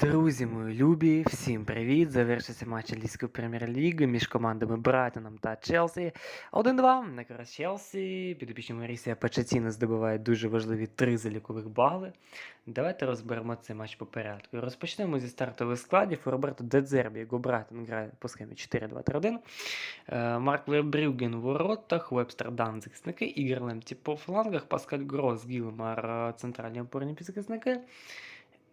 Друзі мої любі, всім привіт! Завершився матч Англійської прем'єр-ліги між командами Брайтоном та Челсі. 1-2 на користь Челсі. Підопічні Марісія Пачаціна здобуває дуже важливі три залікових бали. Давайте розберемо цей матч по порядку. Розпочнемо зі стартових складів. Роберто Дедзербі, його Брайтон грає по схемі 4-2-3-1. Е, Марк Вербрюген у воротах, Вебстер Дан захисники, Ігор Лемті по флангах, Паскаль Грос, Гілмар е, центральні опорні півзахисники.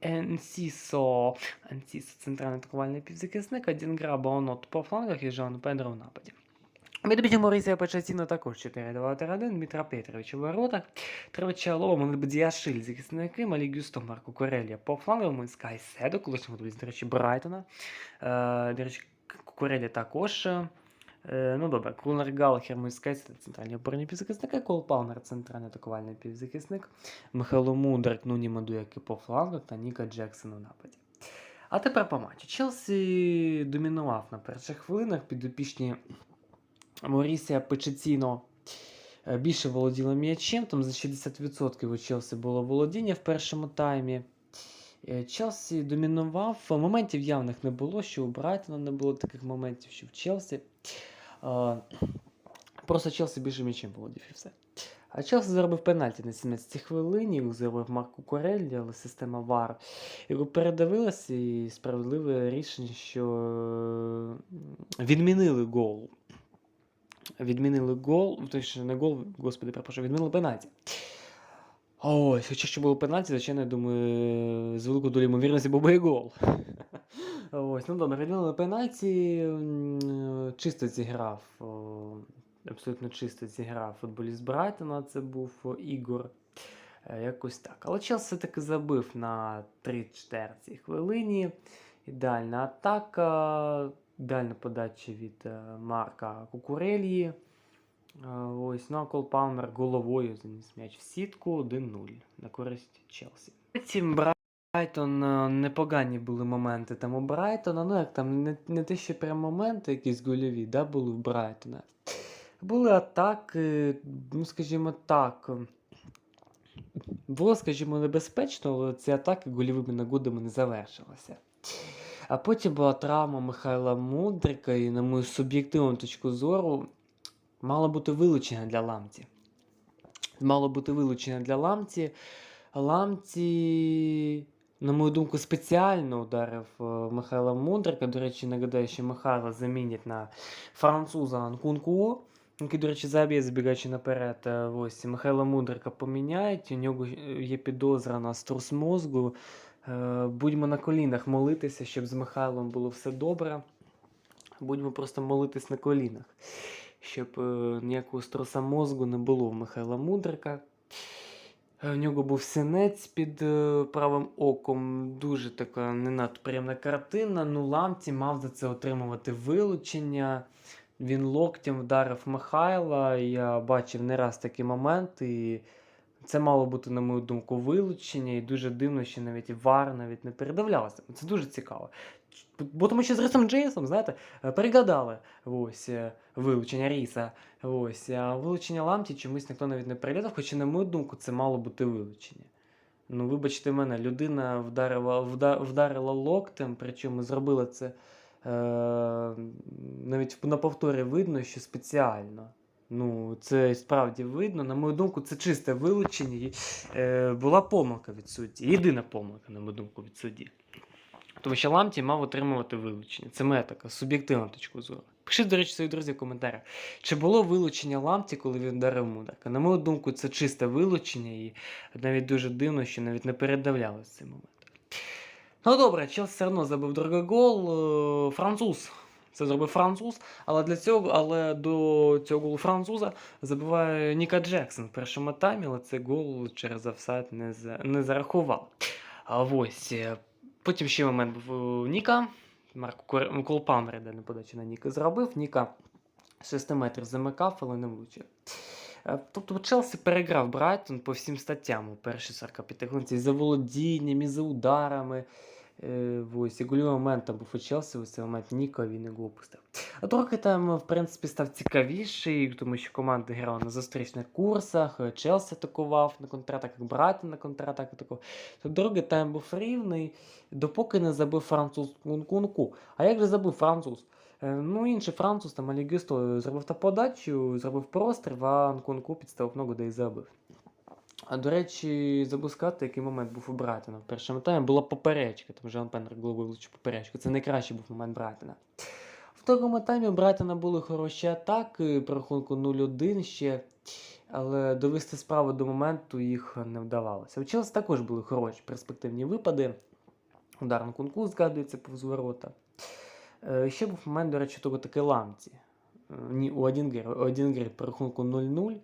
Енсісо, Енсісо центральний атакувальний півзахисник, один граба онот по флангах і Жан Педро в нападі. Відбіть Морисія Печатіно також 4-2-3-1, Дмитра Петрович у воротах, Тривича Лова, Монбдіашиль захисники, Малі Гюсто, Марко Корелія по флангам, Скай Седо, колишнього до речі, Брайтона. Е, до речі, Корелія також. Е, Ну добре, Кунар Галахер, Мойскай, це центральні опорні півзахисники, Кол Палмер, центральний атакувальний півзахисник, Михайло Мудрик, Нуні Мадуяки по флангах та Ніка Джексон у нападі. А тепер по матчу. Челсі домінував на перших хвилинах, підопічні Морісія Печеціно е, більше володіла м'ячем, там за 60% у Челсі було володіння в першому таймі. Е, Челсі домінував. Моментів явних не було, що у Брайтона не було таких моментів, що в Челсі. Е, Просто Челсі більше м'ячем володів і все. А Челсі заробив пенальті на 17 хвилині, його заробив Марко Кореллі, але система VAR його передивилася і справедливе рішення, що е, відмінили гол. Відмінили гол, точніше не гол, господи, перепрошую, відмінили пенальті. Ось, хоча що було пенальті, звичайно, я думаю, з великою долею ймовірності був би гол. Ось, ну добре, відмінили пенальті, чисто зіграв, абсолютно чисто зіграв футболіст Брайтона, це був Ігор. Е, Якось так. Але Челсі все-таки забив на 3-4 хвилині. Ідеальна атака, ідеальна подача від е, Марка Кукурелії. Ось, ну а Кол Палмер головою заніс м'яч в сітку 1-0 на користь Челсі. Потім Брайтон е, непогані були моменти там у Брайтона. Ну як там не, не те, що прям моменти якісь гольові, да, були в Брайтона. Були атаки, ну скажімо так. Було, скажімо, небезпечно, але ці атаки гольовими нагодами не завершилися. А потім була травма Михайла Мудрика, і, на мою суб'єктивну точку зору, мало бути вилучення для ламці. Мало бути вилучення для ламці. Ламці, на мою думку, спеціально ударив е, Михайла Мудрика. До речі, нагадаю, що Михайла замінять на француза Анкунку. Який, до речі, заб'є, забігаючи наперед, е, ось Михайла Мудрика поміняють. У нього є підозра на струс мозку. Е, Будьмо на колінах молитися, щоб з Михайлом було все добре. Будьмо просто молитись на колінах, щоб е, ніякого строса мозку не було в Михайла Мудрика. Е, В нього був синець під е, правим оком. Дуже така не надто приємна картина. Ну, ламці мав за це отримувати вилучення. Він локтем вдарив Михайла. Я бачив не раз такі моменти. І це мало бути, на мою думку, вилучення. І дуже дивно, що навіть вар навіть не передивлявся. Це дуже цікаво. Бо тому що з Джейсом, знаєте, е, перегадали ось е, вилучення Ріса. Ось, а вилучення ламті чомусь ніхто навіть не переглядав, хоча, на мою думку, це мало бути вилучення. Ну, вибачте мене, людина вдарила, вда- вдарила локтем, причому зробила це е, навіть на повторі видно, що спеціально. Ну, це справді видно. На мою думку, це чисте вилучення. Е, була помилка від судді. Єдина помилка, на мою думку, від судді. Тому що Ламті мав отримувати вилучення. Це моя така суб'єктивна точка зору. Пишіть, до речі, свої друзі в коментарях. Чи було вилучення Ламті, коли він вдарив Мудрика? На мою думку, це чисте вилучення, і навіть дуже дивно, що навіть не передавляли цей момент. Ну добре, Челсі все одно забив другий гол. е, Француз. Це зробив француз, але для цього, але до цього голу француза забиває Ніка Джексон в першому таймі, але цей гол через офсайд не, за, не зарахував. А ось е, потім ще момент був Ніка. Марко Кор- Кол Палмер, де не подачі на Ніка зробив. Ніка 6 метрів замикав, але не влучив. Е, Тобто Челсі переграв Брайтон по всім статтям у першій 45 хвилинці. За володінням, і за ударами, Е, ось, і момент там був у Челсі, ось цей момент Ніко, він його випустив. А трохи там, в принципі, став цікавіший, тому що команди грали на зустрічних курсах, е, Челсі атакував на контратаках, Брайтон на контратаках атакував. То другий тайм був рівний, допоки не забив француз Кунку. А як же забив француз? Е, Ну, інший француз, там Алігісто зробив та подачу, зробив простріл, а Нкунку підставив ногу, де і забив. А до речі, забув сказати, який момент був у Брайтона. В першому таймі була поперечка, там Жан головою влучив поперечку. Це найкращий був момент Брайтона. В другому таймі у Брайтона були хороші атаки, по рахунку 0-1 ще, але довести справу до моменту їх не вдавалося. У Челсі також були хороші перспективні випади. Удар на кунку згадується повз ворота. Е, Ще був момент, до речі, того таки ламці. Ні, у Одінгер, Одінгер по рахунку 0-0, е,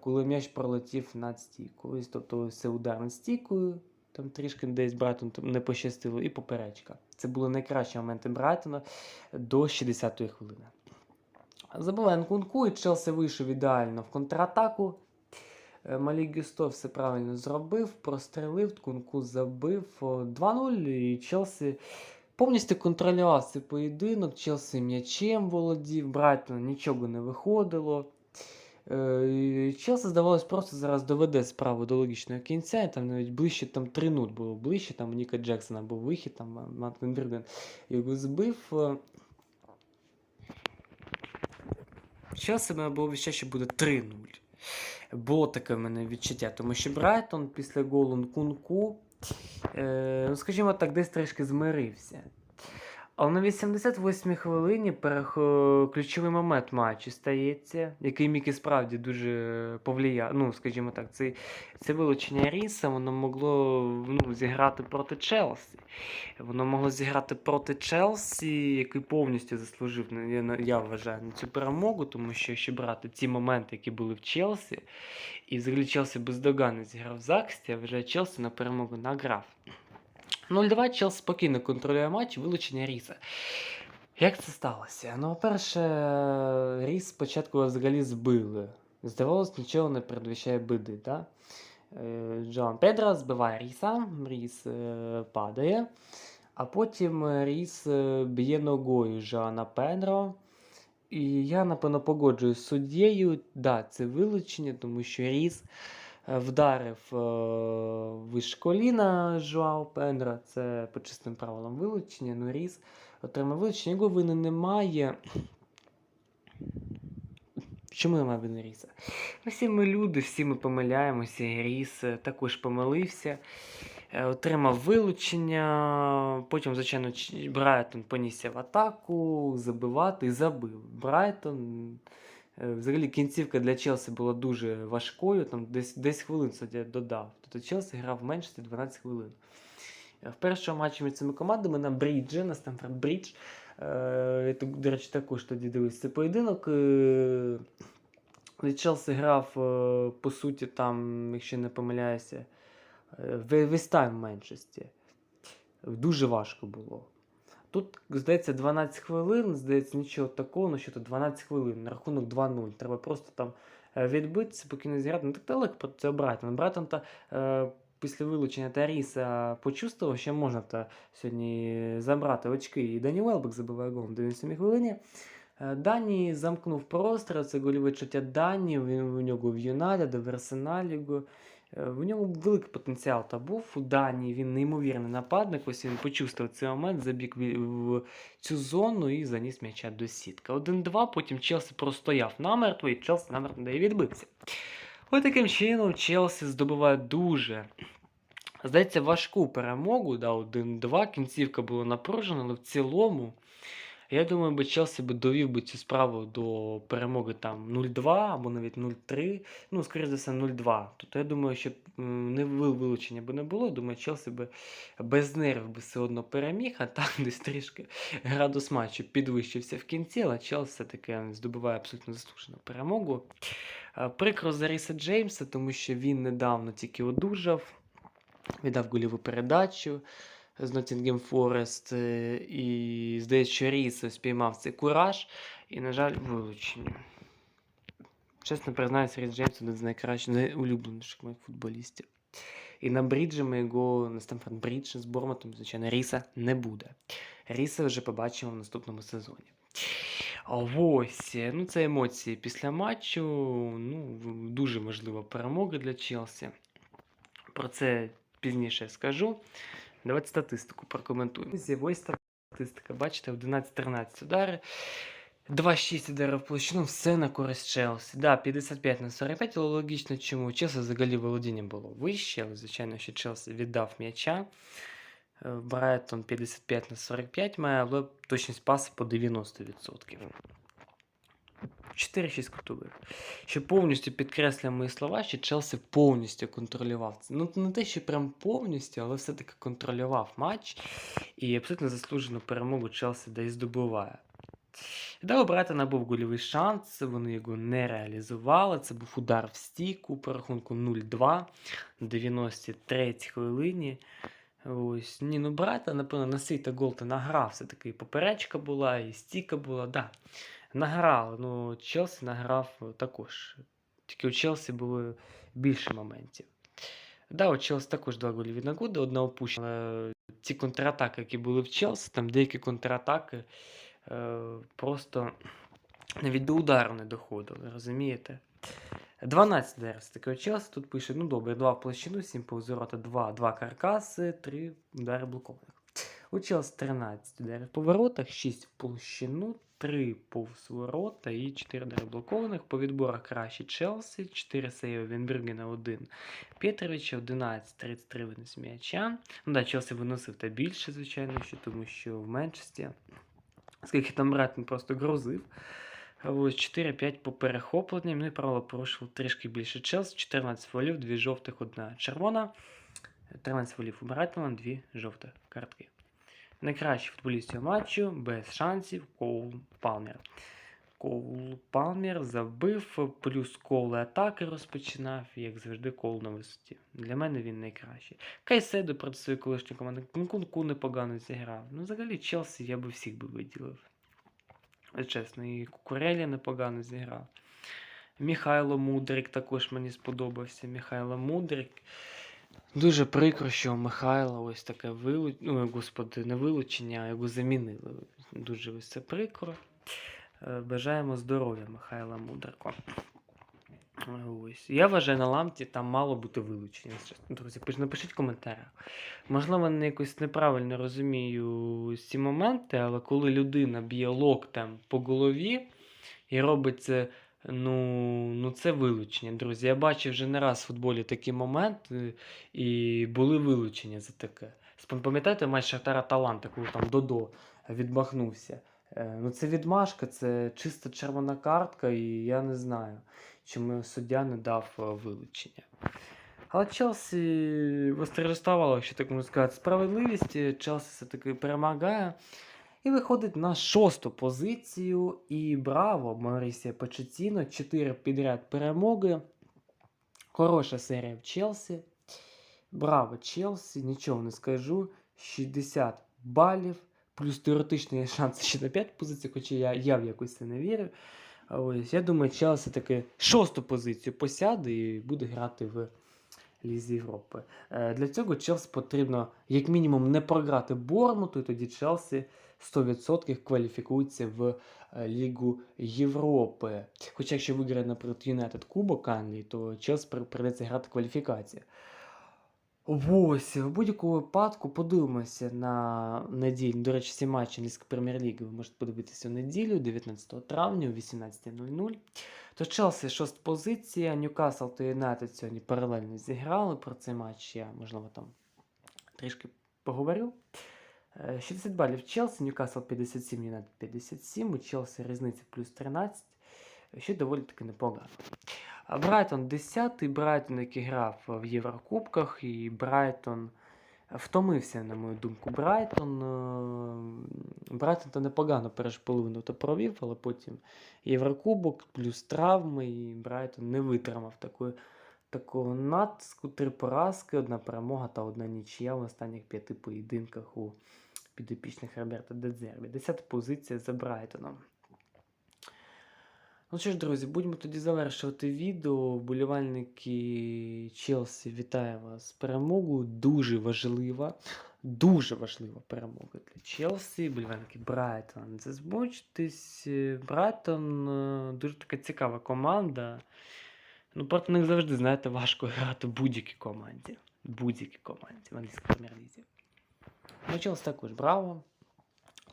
коли м'яч пролетів над стійкою. Тобто це удар над стійкою, там трішки десь Брайтон не пощастило, і поперечка. Це були найкращі моменти Брайтона до 60-ї хвилини. Забиває Нкунку, і Челсі вийшов ідеально в контратаку. Е, Малі Гюсто все правильно зробив, прострелив, Кунку забив 2-0, і Челсі повністю контролював цей поєдинок. Челсі м'ячем володів, Брайтон нічого не виходило. Е, Челсі, здавалось, просто зараз доведе справу до логічного кінця, і там навіть ближче там 3-0 було ближче, там у Ніка Джексона був вихід, там Мартин Бірген його збив. Е, Челсі мене було відчуття, що буде 3-0. Було таке в мене відчуття, тому що Брайтон після голу Кунку, е, ну скажімо так, десь трішки змирився. Але на 88-й хвилині перех... ключовий момент матчу стається, який міг і справді дуже повлияти. Ну, скажімо так, це, це вилучення Ріса, воно могло ну, зіграти проти Челсі. Воно могло зіграти проти Челсі, який повністю заслужив, я, я вважаю, на цю перемогу, тому що якщо брати ті моменти, які були в Челсі, і взагалі Челсі бездоганно зіграв в захисті, я вважаю, Челсі на перемогу награв. 0-2 Челсі спокійно контролює матч, вилучення Ріса. Як це сталося? Ну, по-перше, Ріс спочатку взагалі збили. Здавалось, нічого не передвіщає биди, да? Е, Джоан Педро збиває Ріса, Ріс е, падає, а потім Ріс е, б'є ногою Жоана Педро. І я, напевно, погоджуюсь з суддєю. Да, це вилучення, тому що Ріс вдарив е, вище коліна Жоао Педро. Це по чистим правилам вилучення. Ну, Ріс отримав вилучення, його вини немає. Чому немає вини Ріса? Всі ми люди, всі ми помиляємося. Ріс е, також помилився, е, отримав вилучення. Потім, звичайно, Брайтон понісся в атаку, забивати і забив. Брайтон. Е, Взагалі кінцівка для Челсі була дуже важкою, там десь, десь хвилин суддя додав. Тобто Челсі грав меншості 12 хвилин. Е, В першому матчі між цими командами на Бріджі, на Стамфорд Брідж. Е, Я, до речі, також тоді дивився поєдинок. Челсі грав, по суті, там, якщо не помиляюся, весь тайм в меншості. Дуже важко було. Тут, здається, 12 хвилин, здається, нічого такого, ну що тут 12 хвилин, на рахунок 2-0. Треба просто там е, відбитися, поки не зіграти. Ну так далеко про це Брайтон. Брайтон та е, після вилучення Таріса почувствував, що можна та сьогодні забрати очки. І Дані Велбек забиває гол на 97 хвилині. Е, Дані замкнув простір, це гольове чуття Дані, він у нього в Юнайтед, в Арсеналі. Е, В нього великий потенціал та був у Данії, він неймовірний нападник. Ось він почувствував цей момент, забіг в цю зону і заніс м'яча до сітки. 1-2, потім Челсі простояв намертво, і Челсі намертво дає відбився. Ось таким чином Челсі здобуває дуже. Здається, важку перемогу, да, 1-2. Кінцівка була напружена, але в цілому, я думаю, би Челсі би довів би цю справу до перемоги там 0-2 або навіть 0-3. Ну, скоріше за все, 0-2. Тобто я думаю, що не вилучення би не було. Думаю, Челсі би без нервів би все одно переміг, а так десь трішки градус матчу підвищився в кінці, але Челсі все-таки здобуває абсолютно заслужену перемогу. Е, Прикро за Ріса Джеймса, тому що він недавно тільки одужав, віддав голіву передачу з Nottingham Forest, е, і здається, Ріс спіймав цей кураж, і, на жаль, вилучення. Чесно признаюся, Ріс Джеймс один з найкращих, найулюбленіших моїх футболістів. І на Бріджі ми його на Стемфорд Брідж з Бормутом, звичайно, Ріса не буде. Ріса вже побачимо в наступному сезоні. Ось, е, ну це емоції після матчу. Ну, дуже важлива перемога для Челсі. Про це пізніше скажу. Давайте статистику прокоментуємо. Ось статистика. Бачите, 11-13 удари. 2-6 ударів в площину, все на користь Челсі. Да, 55 на 45, але логічно чому. Челсі взагалі володіння було вище, але звичайно, що Челсі віддав м'яча. Е, Брайтон 55 на 45 має, але точність пасу по 90%. 4-6 кутових. Що повністю підкреслює мої слова, що Челсі повністю контролював це. Ну, не те, що прям повністю, але все-таки контролював матч. І абсолютно заслужену перемогу Челсі десь здобуває. Да, у Брайтона був гольовий шанс, вони його не реалізували. Це був удар в стійку по рахунку 0-2 на 93 хвилині. Ось, ні, ну Брайтон, напевно, на свій та гол то награв. Все-таки поперечка була, і стійка була. Да, награли. Ну, Челсі награв е, також. Тільки у Челсі було більше моментів. Да, у Челсі також два голі від нагоди, одна опущена. Ті контратаки, які були в Челсі, там деякі контратаки е, просто навіть до удару не доходили, розумієте? 12 зараз таке у Челсі тут пише, ну добре, 2 в площину, 7 повз ворота, 2, 2 каркаси, 3 удари блокованих. У Челсі 13 ударів по воротах, 6 в площину, 3 повз ворота і 4 удари блокованих. По відборах краще Челсі, 4 сейви Вінбрюгена, 1 Петровича, 11, 33 винес м'яча. Ну да, Челсі виносив та більше, звичайно, що, тому що в меншості. Скільки там Брайтон просто грузив. 4-5 по перехопленням. Ну і правило порушив трішки більше Челсі. 14 фолів, 2 жовтих, 1 червона. 13 фолів у Брайтона, 2 жовтих картки. Найкращий футболіст цього матчу без шансів Коул Палмер. Коул Палмер забив, плюс Коул атаки розпочинав, як завжди, Коул на висоті. Для мене він найкращий. Кайседо проти своєї колишньої команди. Кункунку непогано зіграв. Ну, взагалі, Челсі я би всіх би виділив. Чесно, і Кукурелі непогано зіграв. Міхайло Мудрик також мені сподобався. Міхайло Мудрик. Дуже прикро, що у Михайла ось таке вилучення. Ну, господи, не вилучення, а його замінили. Дуже ось це прикро. Е, Бажаємо здоров'я Михайла Мудрику. Е, Ось. Я вважаю, на ламті там мало бути вилучення. Друзі, напишіть в коментарях. Можливо, не якось неправильно розумію ці моменти, але коли людина б'є локтем по голові і робить це, ну, ну це вилучення, друзі. Я бачив вже не раз в футболі такі моменти, і були вилучення за таке. Пам'ятаєте матч Шахтара Таланта, коли там Додо відмахнувся? Е, Ну, це відмашка, це чиста червона картка, і я не знаю, чому суддя не дав е, вилучення. Але Челсі восторжествувало, якщо так можна сказати, справедливість. Е, Челсі все-таки перемагає і виходить на шосту позицію. І браво, Маурісія Почетіно, 4 підряд перемоги. Хороша серія в Челсі. Браво, Челсі, нічого не скажу. 60 балів. Плюс теоретично є шанси ще на 5 позицій, хоча я, я в якось це не вірю. Ось, я думаю, Челсі таки шосту позицію посяде і буде грати в Лізі Європи. Е, Для цього Челсі потрібно, як мінімум, не програти Бормуту, і тоді Челсі 100% кваліфікується в е, Лігу Європи. Хоча якщо виграє, наприклад, Юнайтед Кубок Англії, то Челсі при- прийдеться грати кваліфікацію. Ось, в будь-якому випадку подивимося на неділю. До речі, всі матчі англійської прем'єр-ліги ви можете подивитися в неділю, 19 травня о 18.00. То Челсі шоста позиція, Ньюкасл та Юнайтед сьогодні паралельно зіграли. Про цей матч я, можливо, там трішки поговорю. Е, 60 балів Челсі, Ньюкасл 57, Юнайтед 57, у Челсі різниця плюс 13, що доволі таки непогано. Брайтон 10-й, Брайтон, який грав в Єврокубках, і Брайтон втомився, на мою думку, Брайтон. е, Брайтон то непогано першу половину то провів, але потім Єврокубок, плюс травми, і Брайтон не витримав такої, такого натиску. Три поразки, одна перемога та одна нічия в останніх п'яти поєдинках у підопічних Роберта Дедзербі. Десята позиція за Брайтоном. Ну що ж, друзі, будемо тоді завершувати відео. Вболівальники Челсі вітаю вас з перемогою. Дуже важлива, дуже важлива перемога для Челсі. Вболівальники Брайтон. Е, Брайтон дуже така цікава команда. Ну, проти них завжди, знаєте, важко грати будь-якій команді. Будь-якій команді в англійській прем'єр-лізі. Челсі також браво.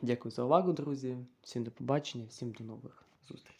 Дякую за увагу, друзі. Всім до побачення, всім до нових зустрічей.